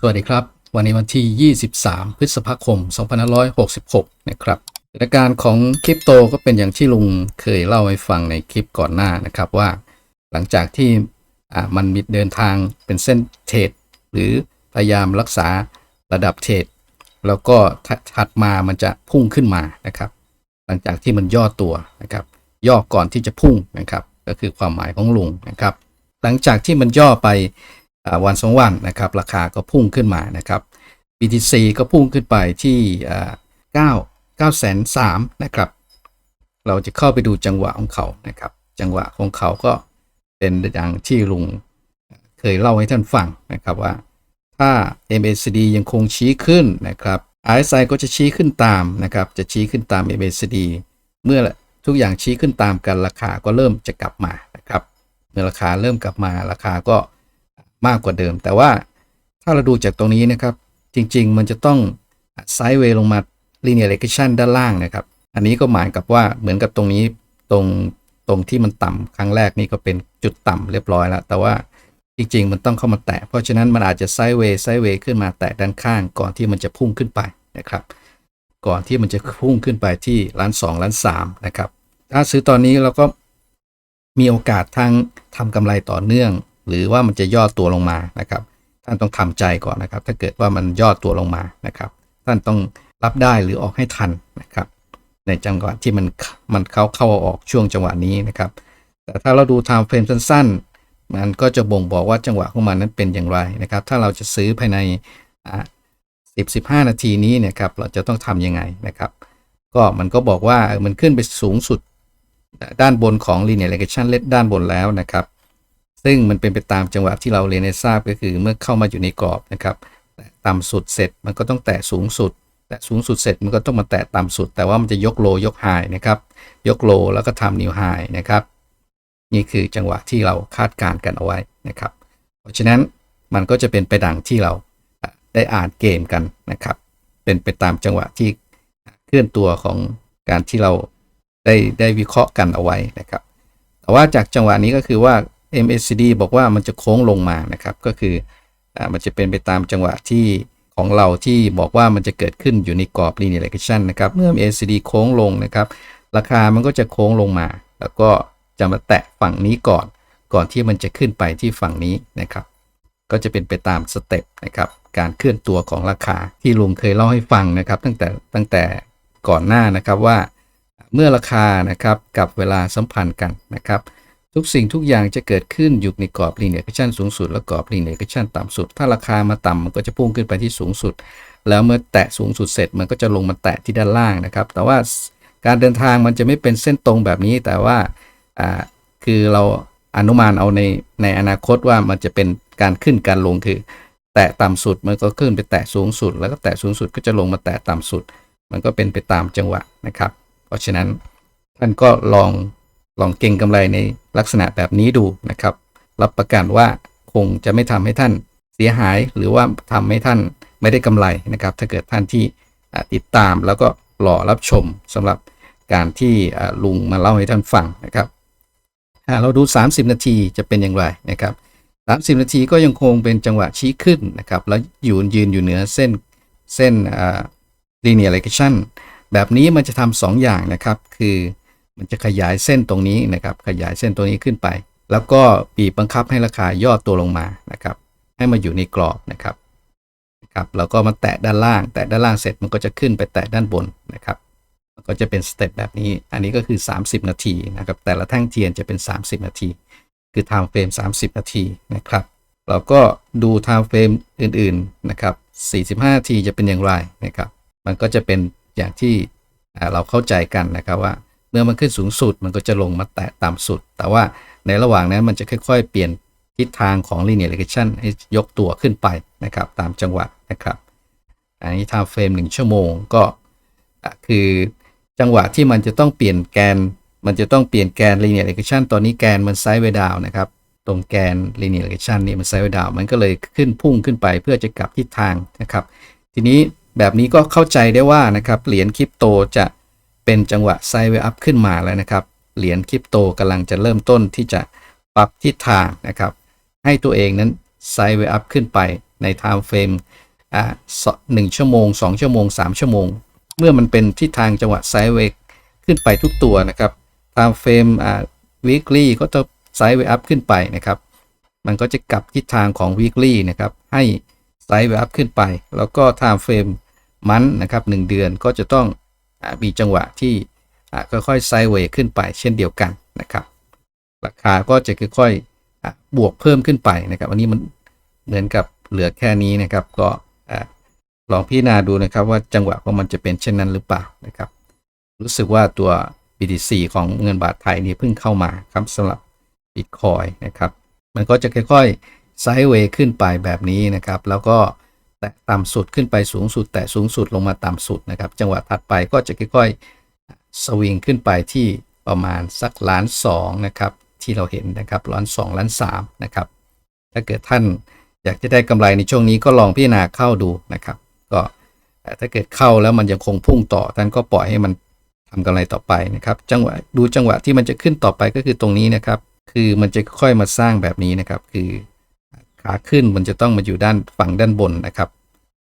สวัสดีครับ วันนี้วันที่ 23 พฤษภาคม 2566 นะครับสถานการณ์ของคริปโตก็เป็นอย่างที่ลุงเคยเล่าให้ฟังในคลิปก่อนหน้านะครับว่า หลังจากที่มันมีเดินทางเป็นเส้นเทรดหรือพยายามรักษาระดับเทรดแล้วก็ถัดมามันจะพุ่งขึ้นมานะครับ หลังจากที่มันย่อตัวนะครับ ย่อก่อนที่จะพุ่งนะครับ ก็คือความหมายของลุงนะครับ หลังจากที่มันย่อไป วันสองวันนะครับราคาก็พุ่งขึ้นมานะครับ BTC ก็พุ่งขึ้นไปที่9 9แสน3นะครับเราจะเข้าไปดูจังหวะของเขานะครับ จังหวะของเขาก็เป็นอย่างที่ลุงเคยเล่าให้ท่านฟังนะครับว่า ถ้า MACD ยังคงชี้ขึ้นนะครับ RSI ก็จะชี้ขึ้นตามนะครับ จะชี้ขึ้นตาม MACD เมื่อทุกอย่างชี้ขึ้นตามกันราคาก็เริ่มจะกลับมานะครับ เมื่อราคาเริ่มกลับมาราคาก็ มากกว่าเดิม แต่ว่าถ้าเราดูจากตรงนี้นะครับ จริง ๆ มันจะต้องไซด์เวย์ลงมา linear regression ด้านล่างนะครับ อันนี้ก็หมายกับว่าเหมือนกับตรงนี้ตรงตรงที่มันต่ำครั้งแรกนี่ก็เป็นจุดต่ำเรียบร้อยแล้ว แต่ว่าจริง ๆ มันต้องเข้ามาแตะ เพราะฉะนั้นมันอาจจะไซด์เวย์ไซด์เวย์ขึ้นมาแตะด้านข้าง ก่อนที่มันจะพุ่งขึ้นไปนะครับ ก่อนที่มันจะพุ่งขึ้นไปที่ล้านสองล้านสามนะครับ ถ้าซื้อตอนนี้เราก็มีโอกาสทั้งทำกำไรต่อเนื่อง หรือว่ามันจะย่อตัวลงมานะครับ ท่านต้องทำใจก่อนนะครับ ถ้าเกิดว่ามันย่อตัวลงมานะครับ ท่านต้องรับได้หรือออกให้ทันนะครับ ในจังหวะที่มันมันเข้าเข้าออกช่วงจังหวะนี้นะครับ แต่ถ้าเราดูไทม์เฟรมสั้น ๆ มันก็จะบ่งบอกว่าจังหวะของมันนั้นเป็นอย่างไรนะครับ ถ้าเราจะซื้อภายในอ่า10 15 นาทีนี้เนะครับเราจะต้องทำยังไงนะครับ ก็มันก็บอกว่ามันขึ้นไปสูงสุดด้านบนของ linear regression เล็ด้านบนแล้วนะครับ ซึ่งมันเป็นไปตามจังหวะที่เราเรียนให้ทราบก็คือเมื่อเข้ามาอยู่ในกรอบนะครับแตะต่ำสุดเสร็จมันก็ต้องแตะสูงสุด แตะสูงสุดเสร็จมันก็ต้องมาแตะต่ำสุด แต่ว่ามันจะยกโลยกไฮนะครับ ยกโลแล้วก็ทำนิวไฮนะครับ นี่คือจังหวะที่เราคาดการณ์กันเอาไว้นะครับ เพราะฉะนั้นมันก็จะเป็นไปดังที่เราได้อ่านเกมกันนะครับ เป็นไปตามจังหวะที่เคลื่อนตัวของการที่เราได้ได้วิเคราะห์กันเอาไว้นะครับ แต่ว่าจากจังหวะนี้ก็คือว่า MACD บอกว่ามันจะโค้งลงมานะครับ ก็คืออมันจะเป็นไปตามจังหวะที่ของเราที่บอกว่ามันจะเกิดขึ้นอยู่ในกรอบ linear regression นะครับ เมื่อ MACD โค้งลงนะครับ ราคามันก็จะโค้งลงมา แล้วก็จะมาแตะฝั่งนี้ก่อน ก่อนที่มันจะขึ้นไปที่ฝั่งนี้นะครับ ก็จะเป็นไปตามสเต็ปนะครับ การเคลื่อนตัวของราคาที่ลุงเคยเล่าให้ฟังนะครับ ตั้งแต่ตั้งแต่ก่อนหน้านะครับว่า เมื่อราคานะครับกับเวลาสัมพันธ์กันนะครับ ทุกสิ่งทุกอย่างจะเกิดขึ้นอยู่ในกรอบ linear regression สูงสุด และกรอบ linear regression ต่ำสุด ถ้าราคามาต่ำมันก็จะพุ่งขึ้นไปที่สูงสุด แล้วเมื่อแตะสูงสุดเสร็จมันก็จะลงมาแตะที่ด้านล่างนะครับ แต่ว่าการเดินทางมันจะไม่เป็นเส้นตรงแบบนี้ แต่ว่าอ่าคือเราอนุมานเอาในในอนาคตว่ามันจะเป็นการขึ้นการลงคือ แตะต่ำสุดมันก็ขึ้นไปแตะสูงสุด แล้วก็แตะสูงสุดก็จะลงมาแตะต่ำสุด มันก็เป็นไปตามจังหวะนะครับ เพราะฉะนั้นท่านก็ลอง ลองเก็งกำไรในลักษณะแบบนี้ดูนะครับ รับประกันว่าคงจะไม่ทำให้ท่านเสียหายหรือว่าทำให้ท่านไม่ได้กำไรนะครับ ถ้าเกิดท่านที่ติดตามแล้วก็รอรับชมสำหรับการที่ลุงมาเล่าให้ท่านฟังนะครับอ่าเราดู 30 นาทีจะเป็นอย่างไรนะครับ 30 นาทีก็ยังคงเป็นจังหวะชี้ขึ้นนะครับ แล้วอยู่ยืนอยู่เหนือเส้นเส้นอ่า linear regression แบบนี้มันจะทำสองอย่างนะครับ คือ มันจะขยายเส้นตรงนี้นะครับ ขยายเส้นตรงนี้ขึ้นไป แล้วก็บีบบังคับให้ราคาย่อตัวลงมานะครับ ให้มาอยู่ในกรอบนะครับนะครับแล้วก็มาแตะด้านล่าง แตะด้านล่างเสร็จมันก็จะขึ้นไปแตะด้านบนนะครับมันก็จะเป็นสเต็ปแบบนี้ อันนี้ก็คือ 30 นาทีนะครับ แต่ละแท่งเทียนจะเป็น 30 นาที คือ time frame 30 นาทีนะครับ เราก็ดู time frame อื่นๆนะครับ 45 นาทีจะเป็นอย่างไรนะครับ มันก็จะเป็นอย่างที่เราเข้าใจกันนะครับว่า มื่อมันขึ้นสูงสุดมันก็จะลงมาแตะต่ำสุด แต่ว่าในระหว่างนั้นมันจะค่อย ๆ เปลี่ยนทิศทางของ linear regression ให้ยกตัวขึ้นไปนะครับตามจังหวะนะครับ อันนี้ time frame 1 ชั่วโมงก็คือจังหวะที่มันจะต้องเปลี่ยนแกน มันจะต้องเปลี่ยนแกน linear regression ตอนนี้แกนมันไซด์เวดาวนะครับ ตรงแกน linear regression นี่มันไซด์เวดาวมันก็เลยขึ้นพุ่งขึ้นไปเพื่อจะกลับทิศทางนะครับ ทีนี้แบบนี้ก็เข้าใจได้ว่านะครับเหรียญคริปโตจะ เป็นจังหวะไซด์เวย์อัพขึ้นมาแล้วนะครับ เหรียญคริปโตกำลังจะเริ่มต้นที่จะปรับทิศทางนะครับ ให้ตัวเองนั้นไซด์เวย์อัพขึ้นไปใน time frame อ่าหนึ่งชั่วโมง 2 ชั่วโมง 3 ชั่วโมง เมื่อมันเป็นทิศทางจังหวะไซด์เวย์ขึ้นไปทุกตัวนะครับ time frame อ่า weekly ก็จะไซด์เวย์อัพขึ้นไปนะครับ มันก็จะกลับทิศทางของ weekly นะครับ ให้ไซด์เวย์อัพขึ้นไป แล้วก็ time frame มันนะครับ1เดือนก็จะต้อง มีจังหวะที่ค่อยๆไซด์เวย์ขึ้นไปเช่นเดียวกันนะครับ ราคาก็จะค่อยๆบวกเพิ่มขึ้นไปนะครับอันนี้มันเหมือนกับเหลือแค่นี้นะครับ ก็ลองพิจารณาดูนะครับว่าจังหวะของมันจะเป็นเช่นนั้นหรือเปล่านะครับ รู้สึกว่าตัว BTC ของเงินบาทไทยนี่เพิ่งเข้ามาครับสำหรับ Bitcoin นะครับ มันก็จะค่อยๆไซด์เวย์ขึ้นไปแบบนี้นะครับ แล้วก็ แตะต่ำสุดขึ้นไปสูงสุด แตะสูงสุดลงมาต่ำสุดนะครับ จังหวะถัดไปก็จะค่อยๆสวิงขึ้นไปที่ประมาณสักล้านสองนะครับ ที่เราเห็นนะครับล้านสองล้านสามนะครับ ถ้าเกิดท่านอยากจะได้กำไรในช่วงนี้ก็ลองพิจารณาเข้าดูนะครับ ก็ถ้าเกิดเข้าแล้วมันยังคงพุ่งต่อท่านก็ปล่อยให้มันทำกำไรต่อไปนะครับ จังหวะดูจังหวะที่มันจะขึ้นต่อไปก็คือตรงนี้นะครับ คือมันจะค่อยมาสร้างแบบนี้นะครับ คือ ขาขึ้นมันจะต้องมาอยู่ด้านฝั่งด้านบนนะครับ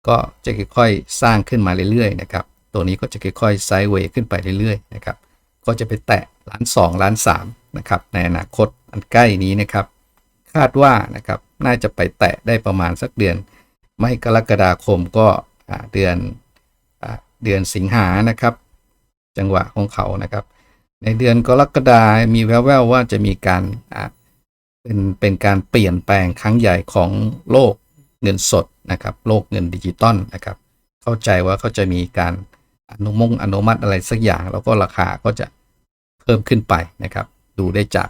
ก็จะค่อยๆสร้างขึ้นมาเรื่อยๆนะครับ ตัวนี้ก็จะค่อยๆไซด์เวย์ขึ้นไปเรื่อยๆนะครับ ก็จะไปแตะล้านสองล้านสามนะครับ ในอนาคตอันใกล้นี้นะครับ คาดว่านะครับน่าจะไปแตะได้ประมาณสักเดือน ไม่กรกฎาคมก็เดือนอเดือนสิงหานะครับ จังหวะของเขานะครับ ในเดือนกรกฎามีแว่วๆว่าจะมีการ เป็นเป็นการเปลี่ยนแปลงครั้งใหญ่ของโลกเงินสดนะครับ โลกเงินดิจิตอลนะครับ เข้าใจว่าเขาจะมีการอนุมงอนุมัติอะไรสักอย่าง แล้วก็ราคาก็จะเพิ่มขึ้นไปนะครับ ดูได้จาก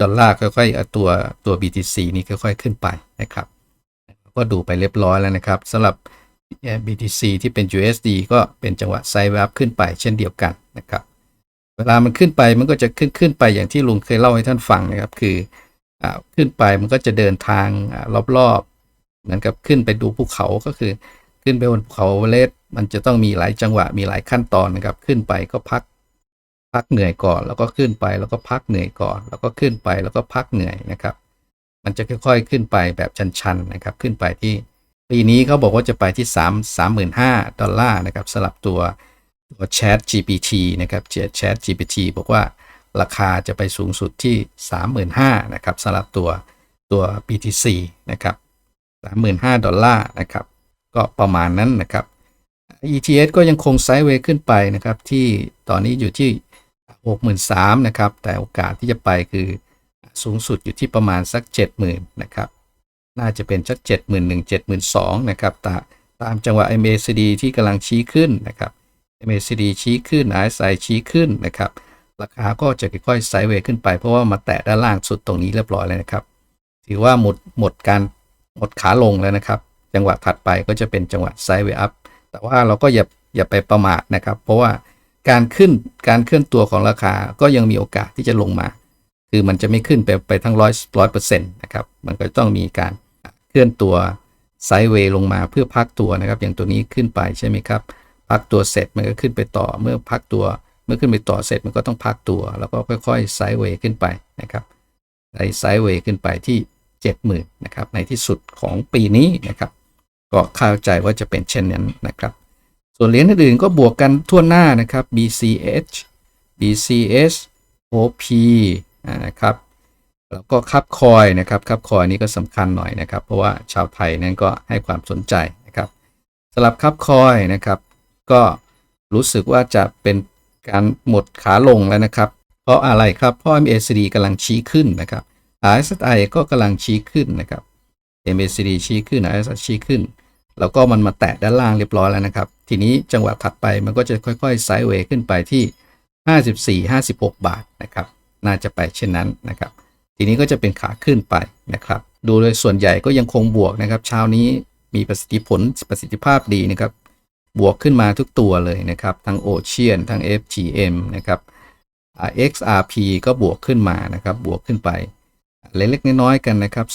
ดอลลาร์ค่อยๆเอาตัวตัว BTC นี่ค่อย ๆ ขึ้นไปนะครับ ก็ดูไปเรียบร้อยแล้วนะครับสำหรับ BTC ที่เป็น USD ก็เป็นจังหวะไซด์อัพขึ้นไปเช่นเดียวกันนะครับ เวลามันขึ้นไปมันก็จะขึ้นขึ้นไปอย่างที่ลุงเคยเล่าให้ท่านฟังนะครับ คือ ขึ้นไปมันก็จะเดินทางรอบๆ เหมือนกับขึ้นไปดูภูเขาก็คือ ขึ้นไปบนภูเขาเวเรสต์มันจะต้องมีหลายจังหวะมีหลายขั้นตอนนะครับ ขึ้นไปก็พัก พักเหนื่อยก่อน แล้วก็ขึ้นไปแล้วก็พักเหนื่อยก่อน แล้วก็ขึ้นไปแล้วก็พักเหนื่อยนะครับ มันจะค่อยๆขึ้นไปแบบชันๆนะครับ ขึ้นไปที่ปีนี้เขาบอกว่าจะไปที่ 3 35,000ดอลลาร์นะครับสำหรับตัวตัว Chat GPT นะครับ Chat GPT บอกว่า ราคาจะไปสูงสุดที่ 35,000นะครับสำหรับตัวตัว BTC นะครับ35,000ดอลลาร์นะครับ ก็ประมาณนั้นนะครับ ETS ก็ยังคงไซด์เวย์ขึ้นไปนะครับ ที่ตอนนี้อยู่ที่ 63,000นะครับ แต่โอกาสที่จะไปคือสูงสุดอยู่ที่ประมาณสัก 70,000นะครับ น่าจะเป็นสัก 71,000 72,000นะครับตาตามจังหวะ MACD ที่กำลังชี้ขึ้นนะครับ MACD ชี้ขึ้น RSI ชี้ขึ้นนะครับ ราคาก็จะค่อยๆไซด์เวย์ขึ้นไป เพราะว่ามาแตะด้านล่างสุดตรงนี้เรียบร้อยแล้วนะครับ ถือว่าหมดหมดการหมดขาลงแล้วนะครับ จังหวะถัดไปก็จะเป็นจังหวะไซด์เวย์อัพแต่ว่าเราก็อย่าอย่าไปประมาทนะครับ เพราะว่าการขึ้นการเคลื่อนตัวของราคาก็ยังมีโอกาสที่จะลงมา คือมันจะไม่ขึ้นไปไปทั้งร้อยร้อยเปอร์เซ็นต์นะครับ มันก็ต้องมีการเคลื่อนตัวไซด์เวย์ลงมาเพื่อพักตัวนะครับ อย่างตัวนี้ขึ้นไปใช่ไหมครับ พักตัวเสร็จมันก็ขึ้นไปต่อเมื่อพักตัว มื่อขึ้นไปต่อเสร็จมันก็ต้องพักตัว แล้วก็ค่อยๆไซด์เวย์ขึ้นไปนะครับไซด์เวย์ขึ้นไปที่ 70,000นะครับในที่สุดของปีนี้นะครับ ก็เข้าใจว่าจะเป็นเช่นนั้นนะครับ ส่วนเหรียญอื่นๆก็บวกกันทั่วหน้านะครับ BCH BCS OP นะครับแล้วก็คับคอยนะครับคับคอยนี้ก็สำคัญหน่อยนะครับ เพราะว่าชาวไทยนั้นก็ให้ความสนใจนะครับสำหรับคับคอยนะครับ ก็รู้สึกว่าจะเป็น การหมดขาลงแล้วนะครับ เพราะอะไรครับเพราะ MACD กำลังชี้ขึ้นนะครับ RSI ก็กำลังชี้ขึ้นนะครับ MACD ชี้ขึ้น RSI ชี้ขึ้น แล้วก็มันมาแตะด้านล่างเรียบร้อยแล้วนะครับ ทีนี้จังหวะถัดไปมันก็จะค่อยๆไซด์เวย์ขึ้นไปที่ 54-56 บาทนะครับ น่าจะไปเช่นนั้นนะครับ ทีนี้ก็จะเป็นขาขึ้นไปนะครับ ดูโดยส่วนใหญ่ก็ยังคงบวกนะครับ เช้านี้มีประสิทธิผลประสิทธิภาพดีนะครับ บวกขึ้นมาทุกตัวเลยนะครับ ทั้ง Ocean ทั้ง FGM นะครับ XRP ก็บวกขึ้นมานะครับ บวกขึ้นไป เล็กๆน้อยๆกันนะครับ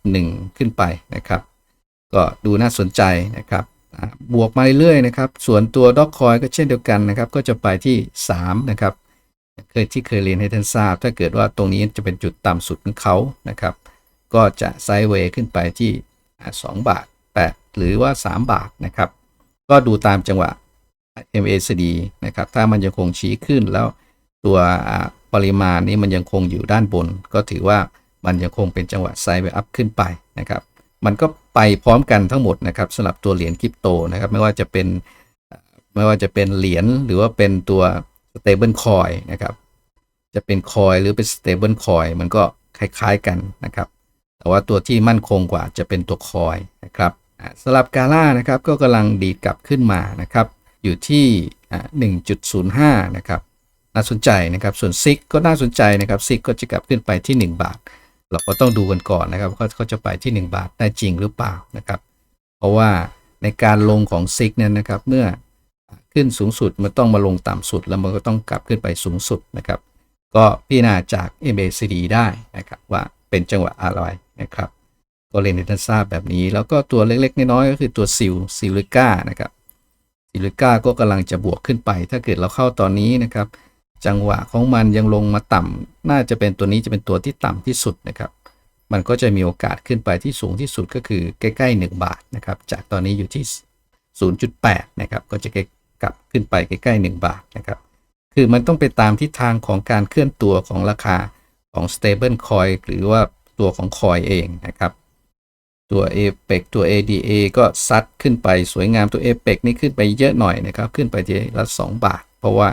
0.1 ขึ้นไปนะครับ ก็ดูน่าสนใจนะครับ บวกมาเรื่อยๆนะครับ ส่วนตัวด็อกคอยก็เช่นเดียวกันนะครับ ก็จะไปที่ 3 นะครับ เคยที่เคยเรียนให้ท่านทราบ ถ้าเกิดว่าตรงนี้จะเป็นจุดต่ำสุดของเขานะครับ ก็จะไซด์เวย์ขึ้นไปที่อ่า2บาทหรือว่า 3 บาทนะครับ ก็ดูตามจังหวะ MACD นะครับ ถ้ามันยังคงชี้ขึ้นแล้วตัวปริมาณนี้มันยังคงอยู่ด้านบน ก็ถือว่ามันยังคงเป็นจังหวะไซด์เวอัพขึ้นไปนะครับ มันก็ไปพร้อมกันทั้งหมดนะครับสำหรับตัวเหรียญคริปโตนะครับ ไม่ว่าจะเป็นไม่ว่าจะเป็นเหรียญหรือว่าเป็นตัว stable coin นะครับ จะเป็นคอยหรือเป็น stable coin มันก็คล้ายๆกันนะครับ แต่ว่าตัวที่มั่นคงกว่าจะเป็นตัวคอยนะครับ สำหรับกาล่านะครับก็กำลังดีดกลับขึ้นมานะครับอยู่ที่อ่า1.05 นะครับน่าสนใจนะครับส่วนซิกก็น่าสนใจนะครับซิกก็จะกลับขึ้นไปที่ 1 บาท เราก็ต้องดูกันก่อนนะครับเขาจะไปที่ 1 บาทได้จริงหรือเปล่านะครับเพราะว่าในการลงของซิกเนี่ยนะครับเมื่อขึ้นสูงสุดมันต้องมาลงต่ำสุด แล้วมันก็ต้องกลับขึ้นไปสูงสุดนะครับก็พิจารณาจาก MACD ได้นะครับว่าเป็นจังหวะอะไรนะครับ ก็เรียนให้ท่านทราบแบบนี้ แล้วก็ตัวเล็ก ๆ น้อยๆก็คือตัวซิลซิลิก้านะครับซิลิก้าก็กำลังจะบวกขึ้นไป ถ้าเกิดเราเข้าตอนนี้นะครับ จังหวะของมันยังลงมาต่ำน่าจะเป็นตัวนี้จะเป็นตัวที่ต่ำที่สุดนะครับ มันก็จะมีโอกาสขึ้นไปที่สูงที่สุดก็คือใกล้ๆ1บาทนะครับ จากตอนนี้อยู่ที่ 0.8 นะครับ ก็จะกลับขึ้นไปใกล้ๆ1บาทนะครับคือมันต้องไปตามทิศทางของการเคลื่อนตัวของราคาของ stable coin หรือว่าตัวของ coin เองนะครับ ตัว APEC ตัว ADA ก็ซัดขึ้นไปสวยงามตัว APEC นี่ขึ้นไปเยอะหน่อยนะครับ ขึ้นไปทีละ 2 บาท เพราะว่า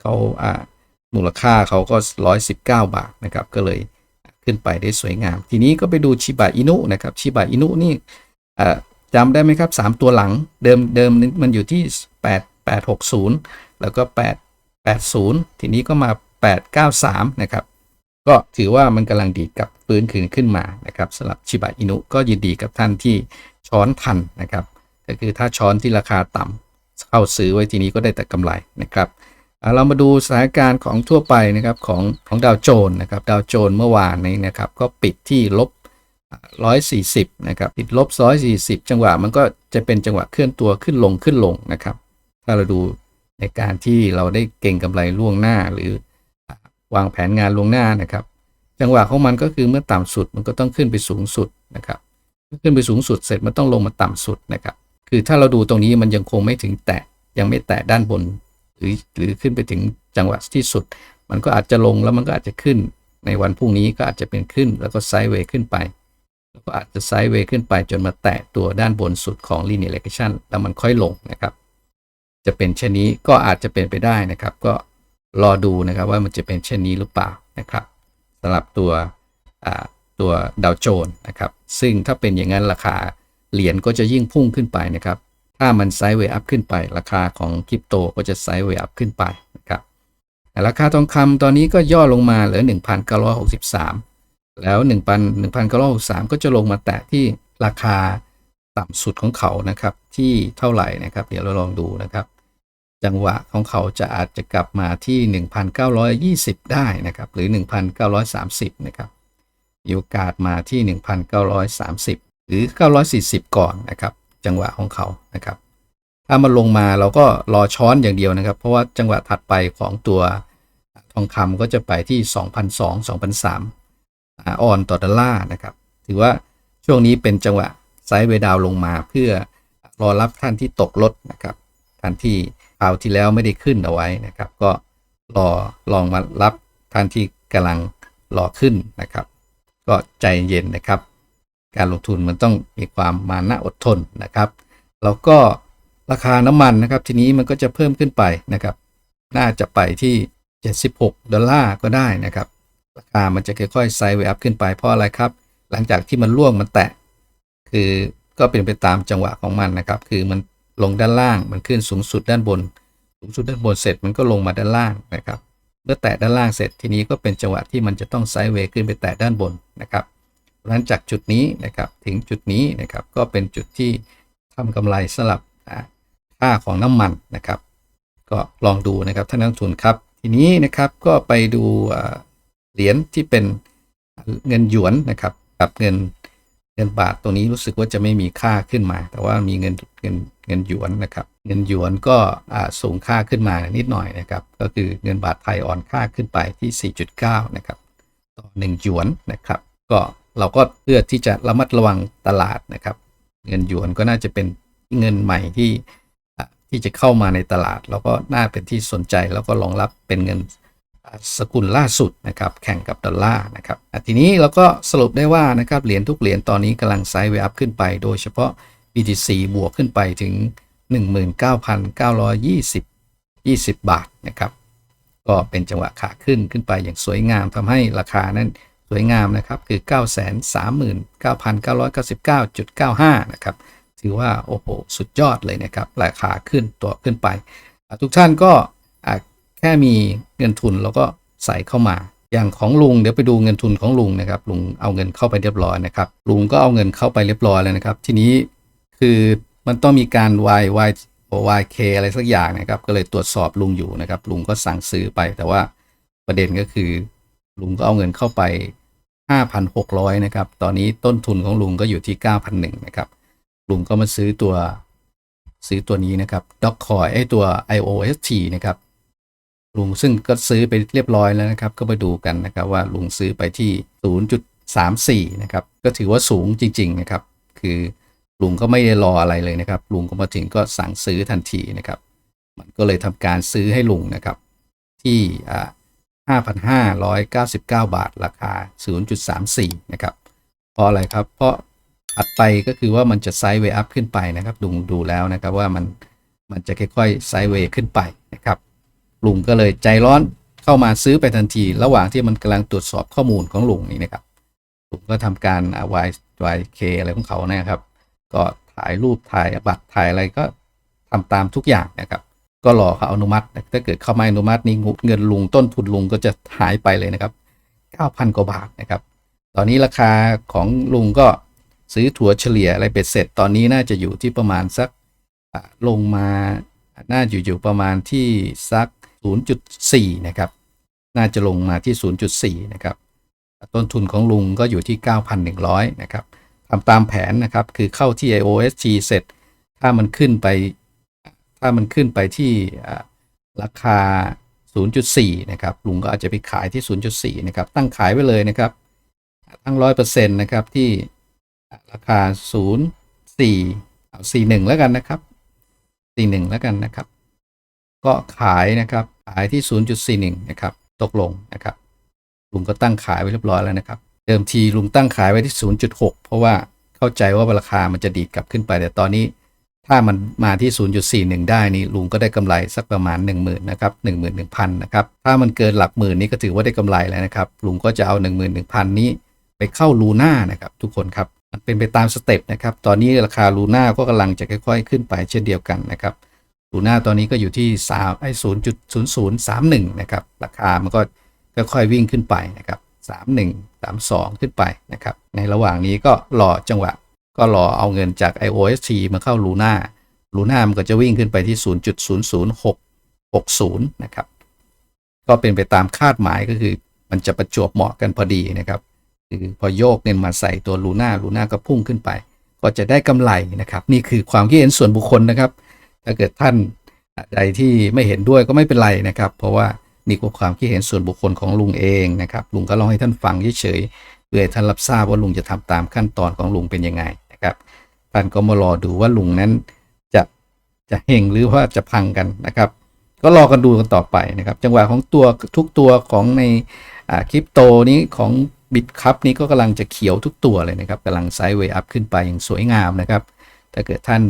เขาอ่ามูลค่าเขาก็ 119 บาทนะครับ ก็เลยขึ้นไปได้สวยงาม ทีนี้ก็ไปดูชิบะอินุนะครับชิบะอินุนี่อ่าจำได้ไหมครับ 3 ตัวหลังเดิมเดิมมันอยู่ที่ 8 860 แล้วก็ 8 80 ทีนี้ก็มา 893 นะครับ ก็ถือว่ามันกำลังดีกับฟื้นคืนขึ้นมานะครับสำหรับชิบะอินุก็ยินดีกับท่านที่ช้อนทันนะครับ ก็คือถ้าช้อนที่ราคาต่ำเข้าซื้อไว้ทีนี้ก็ได้แต่กำไรนะครับอ่าเรามาดูสถานการณ์ของทั่วไปนะครับของของดาวโจนส์นะครับดาวโจนส์เมื่อวานนี้นะครับ ก็ปิดที่ลบ 140 นะครับติดลบ 140 จังหวะมันก็จะเป็นจังหวะเคลื่อนตัวขึ้นลงขึ้นลงนะครับ ถ้าเราดูในการที่เราได้เก่งกำไรล่วงหน้าหรือ วางแผนงานลวงหน้านะครับ จังหวะของมันก็คือเมื่อต่ำสุดมันก็ต้องขึ้นไปสูงสุดนะครับขึ้นไปสูงสุดเสร็จมันต้องลงมาต่ำสุดนะครับ คือถ้าเราดูตรงนี้มันยังคงไม่ถึงแตะยังไม่แตะด้านบน หรือหรือขึ้นไปถึงจังหวะที่สุด มันก็อาจจะลงแล้วมันก็อาจจะขึ้น ในวันพรุ่งนี้ก็อาจจะเป็นขึ้น แล้วก็ไซด์เวย์ขึ้นไปแล้วก็อาจจะไซด์เวย์ขึ้นไปจนมาแตะตัวด้านบนสุดของ linear regression แล้วมันค่อยลงนะครับ จะเป็นเช่นนี้ก็อาจจะเป็นไปได้นะครับ ก็ รอดูนะครับว่ามันจะเป็นเช่นนี้หรือเปล่านะครับสำหรับตัวตัวดาวโจนส์นะครับ ซึ่งถ้าเป็นอย่างนั้นราคาเหรียญก็จะยิ่งพุ่งขึ้นไปนะครับ ถ้ามันไซด์เวย์อัพขึ้นไป ราคาของคริปโตก็จะไซด์เวย์อัพขึ้นไปนะครับราคาทองคำตอนนี้ก็ย่อลงมาเหลือ 1,963 แล้ว 1,000 1,963 ก็จะลงมาแตะที่ราคาต่ำสุดของเขานะครับ ที่เท่าไหร่นะครับ เดี๋ยวเราลองดูนะครับ จังหวะของเขาจะอาจจะกลับมาที่ 1,920 ได้นะครับ หรือ 1,930 นะครับมีโอกาสมาที่ 1,930 หรือ 940 ก่อนนะครับ จังหวะของเขานะครับ ถ้ามันลงมาเราก็รอช้อนอย่างเดียวนะครับ เพราะว่าจังหวะถัดไปของตัวทองคำก็จะไปที่2,200 2,300อ่อนต่อดอลลาร์นะครับ ถือว่าช่วงนี้เป็นจังหวะไซด์เวดาวลงมาเพื่อรอรับท่านที่ตกลดนะครับท่านที่ คราวที่แล้วไม่ได้ขึ้นเอาไว้นะครับ ก็รอลองมารับท่านที่กำลังรอขึ้นนะครับ ก็ใจเย็นนะครับ การลงทุนมันต้องมีความมานะอดทนนะครับ แล้วก็ราคาน้ำมันนะครับ ทีนี้มันก็จะเพิ่มขึ้นไปนะครับ น่าจะไปที่ 76 ดอลลาร์ก็ได้นะครับ ราคามันจะค่อยๆไซด์เวอัพขึ้นไปเพราะอะไรครับ หลังจากที่มันล่วงมันแตะ คือก็เป็นไปตามจังหวะของมันนะครับ คือมัน ลงด้านล่างมันขึ้นสูงสุดด้านบน สูงสุดด้านบนเสร็จมันก็ลงมาด้านล่างนะครับ เมื่อแตะด้านล่างเสร็จทีนี้ก็เป็นจังหวะที่มันจะต้องไซด์เวย์ขึ้นไปแตะด้านบนนะครับเพราะฉะนั้นจากจุดนี้นะครับถึงจุดนี้นะครับก็เป็นจุดที่ทำกำไรสลับค่าของน้ำมันนะครับ ก็ลองดูนะครับท่านนักทุนครับ ทีนี้นะครับก็ไปดูเหรียญที่เป็นเงินหยวนนะครับกับเงินเงินบาทตรงนี้รู้สึกว่าจะไม่มีค่าขึ้นมา แต่ว่ามีเงินเงิน เงินหยวนนะครับ เงินหยวนก็สูงค่าขึ้นมานิดหน่อยนะครับ ก็คือเงินบาทไทยอ่อนค่าขึ้นไปที่ 4.9 นะครับ ต่อ 1 หยวนนะครับ ก็เราก็เพื่อที่จะระมัดระวังตลาดนะครับ เงินหยวนก็น่าจะเป็นเงินใหม่ที่ที่จะเข้ามาในตลาด แล้วก็น่าเป็นที่สนใจแล้วก็รองรับเป็นเงินสกุลล่าสุดนะครับแข่งกับดอลลาร์นะครับทีนี้เราก็สรุปได้ว่านะครับเหรียญทุกเหรียญตอนนี้กำลังไซด์เวอัพขึ้นไป โดยเฉพาะ BTC บวกขึ้นไปถึง 19,920 20 บาทนะครับ ก็เป็นจังหวะขาขึ้นขึ้นไปอย่างสวยงามทำให้ราคานั้นสวยงามนะครับ คือ 939,999.95 นะครับ ถือว่าโอ้โหสุดยอดเลยนะครับ ราคาขึ้นตัวขึ้นไป ทุกท่านก็แค่มีเงินทุนแล้วก็ใส่เข้ามา อย่างของลุงเดี๋ยวไปดูเงินทุนของลุงนะครับ ลุงเอาเงินเข้าไปเรียบร้อยนะครับ ลุงก็เอาเงินเข้าไปเรียบร้อยแล้วนะครับ ทีนี้ คือมันต้องมีการ Y Y YK อะไรสักอย่างนะครับ ก็เลยตรวจสอบลุงอยู่นะครับ ลุงก็สั่งซื้อไป แต่ว่าประเด็นก็คือ ลุงก็เอาเงินเข้าไป 5,600 นะครับ ตอนนี้ต้นทุนของลุงก็อยู่ที่9,100นะครับ ลุงก็มาซื้อตัวซื้อตัวนี้นะครับ d o c c o i ไอตัว IOST นะครับ ลุงซึ่งก็ซื้อไปเรียบร้อยแล้วนะครับ ก็มาดูกันนะครับว่าลุงซื้อไปที่ 0.34 นะครับ ก็ถือว่าสูงจริง ๆ นะครับ คือ ลุงก็ไม่ได้รออะไรเลยนะครับ ลุงก็มาถึงก็สั่งซื้อทันทีนะครับ มันก็เลยทำการซื้อให้ลุงนะครับ ที่5,599 บาท ราคา 0.34 นะครับ เพราะอะไรครับ เพราะถัดไปก็คือว่ามันจะไซด์เวย์อัพขึ้นไปนะครับลุงดูแล้วนะครับว่ามันมันจะค่อยๆไซด์เวย์ขึ้นไปนะครับลุงก็เลยใจร้อนเข้ามาซื้อไปทันที ระหว่างที่มันกำลังตรวจสอบข้อมูลของลุงนี่นะครับลุงก็ทำการอ่า Y YK อะไรของเขานะครับ ก็ถ่ายรูปถ่ายบัตรถ่ายอะไรก็ทำตามทุกอย่างนะครับก็รอเขาอนุมัติ ถ้าเกิดเข้าไม่อนุมัตินี่เงินลุงต้นทุนลุงก็จะหายไปเลยนะครับ 9,000 กว่าบาทนะครับ ตอนนี้ราคาของลุงก็ซื้อถั่วเฉลี่ยอะไรเป็ดเสร็จ ตอนนี้น่าจะอยู่ที่ประมาณสักลงมาน่าอยู่อยู่ประมาณที่สัก 0.4 นะครับ น่าจะลงมาที่ 0.4 นะครับ ต้นทุนของลุงก็อยู่ที่ 9,100 นะครับ ทำตามแผนนะครับ คือเข้าที่ IOSG เสร็จ ถ้ามันขึ้นไป ถ้ามันขึ้นไปที่ราคา 0.4 นะครับ ลุงก็อาจจะไปขายที่ 0.4 นะครับ ตั้งขายไว้เลยนะครับ ตั้ง 100%นะครับ ที่ราคา 0.4 เอา 41 แล้วกันนะครับ 41 แล้วกันนะครับ ก็ขายนะครับ ขายที่ 0.41 นะครับ ตกลงนะครับ ลุงก็ตั้งขายไว้เรียบร้อยแล้วนะครับ เดิมทีลุงตั้งขายไว้ที่ 0.6 เพราะว่าเข้าใจว่าราคามันจะดีดกลับขึ้นไป แต่ตอนนี้ถ้ามันมาที่ 0.41 ได้นี่ลุงก็ได้กำไรสักประมาณ 10,000นะครับ11,000นะครับถ้ามันเกินหลักหมื่นนี้ก็ถือว่าได้กำไรแล้วนะครับลุงก็จะเอา 11,000 นี้ไปเข้าลูน่านะครับทุกคนครับมันเป็นไปตามสเต็ปนะครับตอนนี้ราคาลูน่าก็กำลังจะค่อยๆ ขึ้นไปเช่นเดียวกันนะครับลูน่าตอนนี้ก็อยู่ที่3ไอ้0.0031นะครับราคามันก็ค่อยๆวิ่งขึ้นไปนะครับ31 32 ขึ้นไปนะครับ ในระหว่างนี้ก็รอจังหวะ ก็รอเอาเงินจาก IOST มาเข้าลูน่าลูน่ามันก็จะวิ่งขึ้นไปที่ 0.00660 นะครับ ก็เป็นไปตามคาดหมายก็คือมันจะประจวบเหมาะกันพอดีนะครับคือพอโยกเงินมาใส่ตัวลูน่าลูน่าก็พุ่งขึ้นไป ก็จะได้กำไรนะครับ นี่คือความคิดเห็นส่วนบุคคลนะครับ ถ้าเกิดท่านใดที่ไม่เห็นด้วยก็ไม่เป็นไรนะครับ เพราะว่า นี่คือความคิดเห็นส่วนบุคคลของลุงเองนะครับ ลุงก็เล่าให้ท่านฟังเฉยๆเพื่อท่านรับทราบว่าลุงจะทำตามขั้นตอนของลุงเป็นยังไงนะครับท่านก็มารอดูว่าลุงนั้นจะจะเฮงหรือว่าจะพังกันนะครับ ก็รอกันดูกันต่อไปนะครับ จังหวะของตัวทุกตัวของในคริปโตนี้ของบิตคัพนี้ก็กำลังจะเขียวทุกตัวเลยนะครับกำลังไซด์เวย์อัพขึ้นไปอย่างสวยงามนะครับ ถ้าเกิดท่าน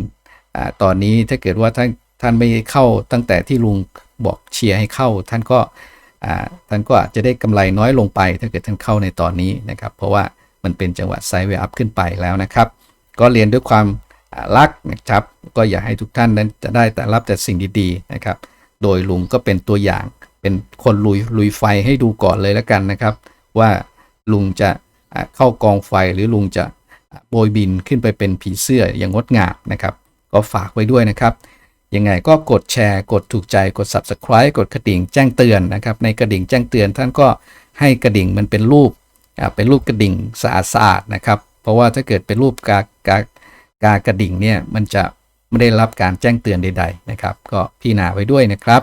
อตอนนี้ถ้าเกิดว่าท่านท่านไม่เข้าตั้งแต่ที่ลุง บอกเชียร์ให้เข้า ท่านก็ท่านก็อาจจะได้กำไรน้อยลงไป ถ้าเกิดท่านเข้าในตอนนี้นะครับ เพราะว่ามันเป็นจังหวะไซด์เวย์อัพขึ้นไปแล้วนะครับ ก็เรียนด้วยความรักนะครับก็อยากให้ทุกท่านนั้นจะได้แต่รับแต่สิ่งดีๆนะครับ โดยลุงก็เป็นตัวอย่าง เป็นคนลุยลุยไฟให้ดูก่อนเลยแล้วกันนะครับ ว่าลุงจะเข้ากองไฟหรือลุงจะโบยบินขึ้นไปเป็นผีเสื้ออย่างงดงามนะครับ ก็ฝากไว้ด้วยนะครับ ยังไงก็กดแชร์ กดถูกใจกด subscribe กดกระดิ่งแจ้งเตือนนะครับ ในกระดิ่งแจ้งเตือนท่านก็ให้กระดิ่งมันเป็นรูปเป็นรูปกระดิ่งสะอาดๆนะครับ เพราะว่าถ้าเกิดเป็นรูปกากากากระดิ่งเนี่ยมันจะไม่ได้รับการแจ้งเตือนใด ๆนะครับ ก็พี่นาไว้ด้วยนะครับ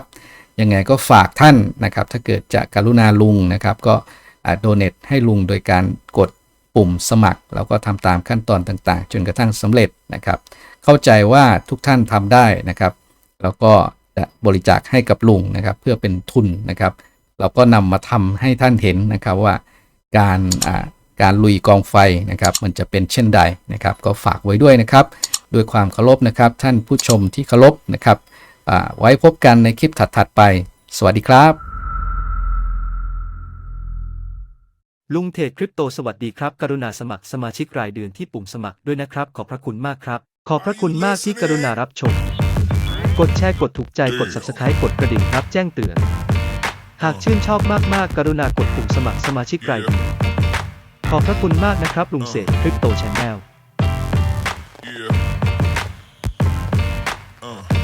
ยังไงก็ฝากท่านนะครับ ถ้าเกิดจะกรุณาลุงนะครับ ก็โดเนทให้ลุงโดยการกดปุ่มสมัคร แล้วก็ทำตามขั้นตอนต่างๆ จนกระทั่งสำเร็จนะครับ เข้าใจว่าทุกท่านทำได้นะครับ แล้วก็จะบริจาคให้กับลุงนะครับ เพื่อเป็นทุนนะครับ เราก็นำมาทำให้ท่านเห็นนะครับว่าการอ่าการลุยกองไฟนะครับ มันจะเป็นเช่นใดนะครับ ก็ฝากไว้ด้วยนะครับด้วยความเคารพนะครับ ท่านผู้ชมที่เคารพนะครับอ่าไว้พบกันในคลิปถัดๆไป สวัสดีครับ ลุงเทรดคริปโตสวัสดีครับ กรุณาสมัครสมาชิกรายเดือนที่ปุ่มสมัครด้วยนะครับ ขอบพระคุณมากครับ ขอบพระคุณมากที่กรุณารับชม กดแชร์กดถูกใจกด subscribe กดกระดิ่งรับแจ้งเตือน หากชื่นชอบมาก ๆ กรุณากดปุ่มสมัครสมาชิกรายเดือนขอบพระคุณมากนะครับ ลุงเศษคริปโตชาแนล Yeah. Uh.